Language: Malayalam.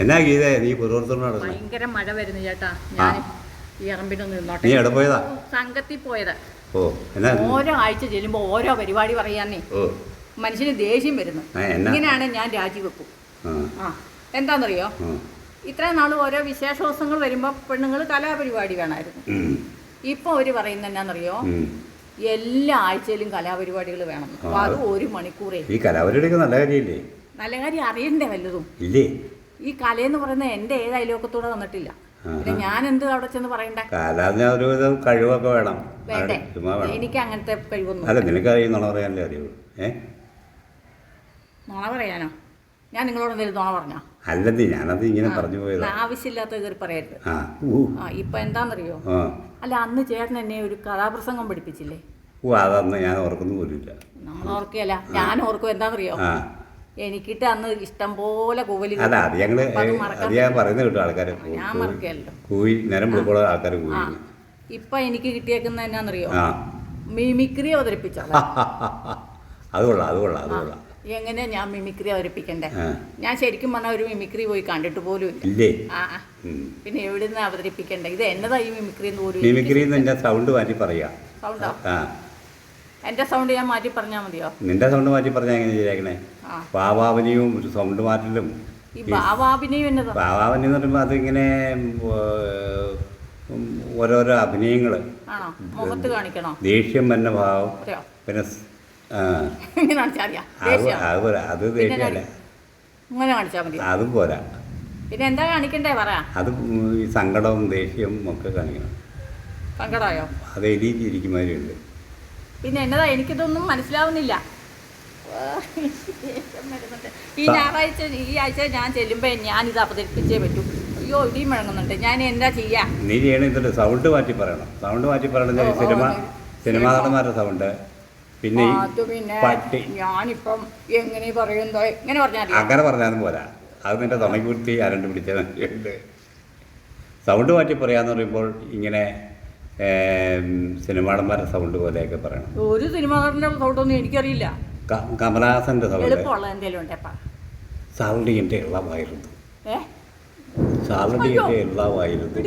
എന്നാ ഗീതേ നീ പുറത്തോട്ട് നടന്നു? ഭയങ്കര മഴ വരുന്നു ചേട്ടാ. ഞാൻ ഈ ഇറമ്പിനൊന്ന് നീ നിന്നോട്ടെ എവിടെ പോയതാ? സംഘത്തിൽ പോയത്. ഓ എന്നാ ഓരോ ആഴ്ച ചെല്ലുമ്പോൾ ഓരോ പരിപാടി പറയാന്നേ. ഓ. മനുഷ്യന് ദേഷ്യം വരുന്നു. ഇങ്ങനെയാണ് ഞാൻ രാജിവെക്കും ആ. എന്താണെന്നറിയോ. ഇത്രയും നാൾ ഓരോ വിശേഷ ദിവസങ്ങൾ വരുമ്പോൾ പെണ്ണുങ്ങൾ കലാപരിപാടി വേണമായിരുന്നു ഇപ്പൊ ഇപ്പോൾ അവർ പറയുന്നത് എന്നാണെന്നറിയോ. എല്ലാ ആഴ്ചയിലും കലാപരിപാടികൾ വേണം. അപ്പൊ അത് ഒരു മണിക്കൂറേ. ഈ കലാപരിപാടിയൊക്കെ നല്ല കാര്യമില്ലേ നല്ല കാര്യം അറിയണ്ടേ വല്ലതും? ഇല്ലേ? ഈ കലയെന്ന് പറയുന്ന എന്റെ ഏത് അയലോക്കത്തൂടെ വന്നിട്ടില്ല പിന്നെ ഞാൻ എന്ത് അവിടെ ചെന്ന് പറയണ്ടേ? ഒരുവിധം കഴിവൊക്കെ വേണം. വേണ്ടേ? എനിക്ക് അങ്ങനത്തെ കഴിവൊന്നും അല്ല നിനക്കറിയും നുണ പറയാനല്ലേ അറിയുള്ളൂ. ഏ? നുണ പറയാനോ? ഞാൻ നിങ്ങളോട് എന്തെങ്കിലും പറഞ്ഞാ പറഞ്ഞോ? അല്ലെന്നേ ഞാനത് ഇങ്ങനെ പറഞ്ഞു പോയത്. ആവശ്യമില്ലാത്ത കയറി പറയരുത്. ആ ഇപ്പം എന്താണെന്നറിയോ അല്ല അന്ന് ചേട്ടൻ എന്നെ ഒരു കഥാപ്രസംഗം പഠിപ്പിച്ചില്ലേ? ഓ അതന്ന് ഞാൻ ഓർക്കുന്നു പോലുമില്ല. നമ്മൾ ഓർക്കുകയല്ല ഞാൻ ഓർക്കും എന്താണെന്നറിയോ എനിക്കിട്ട് അന്ന് ഇഷ്ടം പോലെ കൂവലി അല്ല അത് ഞങ്ങൾ അത് ഞാൻ പറയുന്നത് കേട്ടോ ആൾക്കാരെ ഞാൻ മറക്കുകയല്ലോ നേരം ആൾക്കാർ ഇപ്പൊ എനിക്ക് കിട്ടിയേക്കുന്ന എന്നാന്നറിയോ? മിമിക്രി അവതരിപ്പിച്ചോളാം അത് കൊള്ളാം അത് കൊള്ളാം അത് കൊള്ളാം. എങ്ങനെ ഞാൻ മിമിക്രി അവതരിപ്പിക്കണ്ടേ? ഞാൻ ശരിക്കും പറഞ്ഞ ഒരു മിമിക്രി പോയി കണ്ടിട്ട് പോലും ഇല്ല. പിന്നെ ആ നിന്ന്. പിന്നെ എവിടുന്ന് അവതരിപ്പിക്കണ്ടേ? ഇത് എന്നതാ ഈ മിമിക്രി എന്ന് പോലും മിമിക്രി സൗണ്ട് മാറ്റി പറയാ. സൗണ്ടോ എന്റെ സൗണ്ട് ഞാൻ മാറ്റി പറഞ്ഞാ മതിയോ? നിന്റെ സൗണ്ട് മാറ്റി പറഞ്ഞാ എങ്ങനെ ശരിയാക്കണേ? പാവാവനിയും ഒരു സൗണ്ട് മാറ്റലും. ഈ എന്നതാ? പാവാവനി എന്ന് പറയുമ്പോൾ അതിങ്ങനെ ഓരോരോ അഭിനയങ്ങൾ ദേഷ്യം എന്ന ഭാവം. പിന്നെ അത് ദേഷ്യമല്ല? ഇങ്ങനെ കാണിച്ചാൽ മതി. അതും പോരാ. പിന്നെ എന്താ കാണിക്കണ്ടേ? പറ. അത് ഈ സങ്കടവും ദേഷ്യവും ഒക്കെ കാണിക്കണം. സങ്കടമായോ? അത് പിന്നെ എന്നതാ? എനിക്കിതൊന്നും മനസ്സിലാവുന്നില്ല. ഈ ഞായറാഴ്ച ഈ ആഴ്ച ഞാൻ ചെല്ലുമ്പോൾ ഞാനിത് അവതരിപ്പിച്ചേ പറ്റൂ. അയ്യോ ഇടിയും മുഴങ്ങുന്നുണ്ട്. ഞാൻ എന്താ ചെയ്യാ? നീ ചെയ്യണേ സൗണ്ട് മാറ്റി പറയണം. സൗണ്ട് മാറ്റി പറയണത് സിനിമ സിനിമാ നടന്മാരുടെ സൗണ്ട് പിന്നെ ഈ അത് പിന്നെ പട്ടി. ഞാനിപ്പം എങ്ങനെ പറയുന്നോ എങ്ങനെ പറഞ്ഞാൽ? അങ്ങനെ പറഞ്ഞാലും പോരാ. അത് നിന്റെ തുണയ്ക്ക് കുത്തി ആരണ്ട് പിടിച്ചാൽ സൗണ്ട് മാറ്റി പറയാന്ന് പറയുമ്പോൾ ഇങ്ങനെ ഏം, സിനിമാടന്മാരുടെ സൗണ്ട് പോലെയൊക്കെ പറയണം. ഒരു സിനിമാകാരന്റെ സൗണ്ട് ഒന്നും എനിക്കറിയില്ല. ക- സൗണ്ട്. സൗണ്ട് എളുപ്പമുള്ള എന്തെങ്കിലും ഉണ്ടേപ്പാ എന്റെ ഇളവായിരുന്നു ഏ? എന്റെ ഇളവായിരുന്നു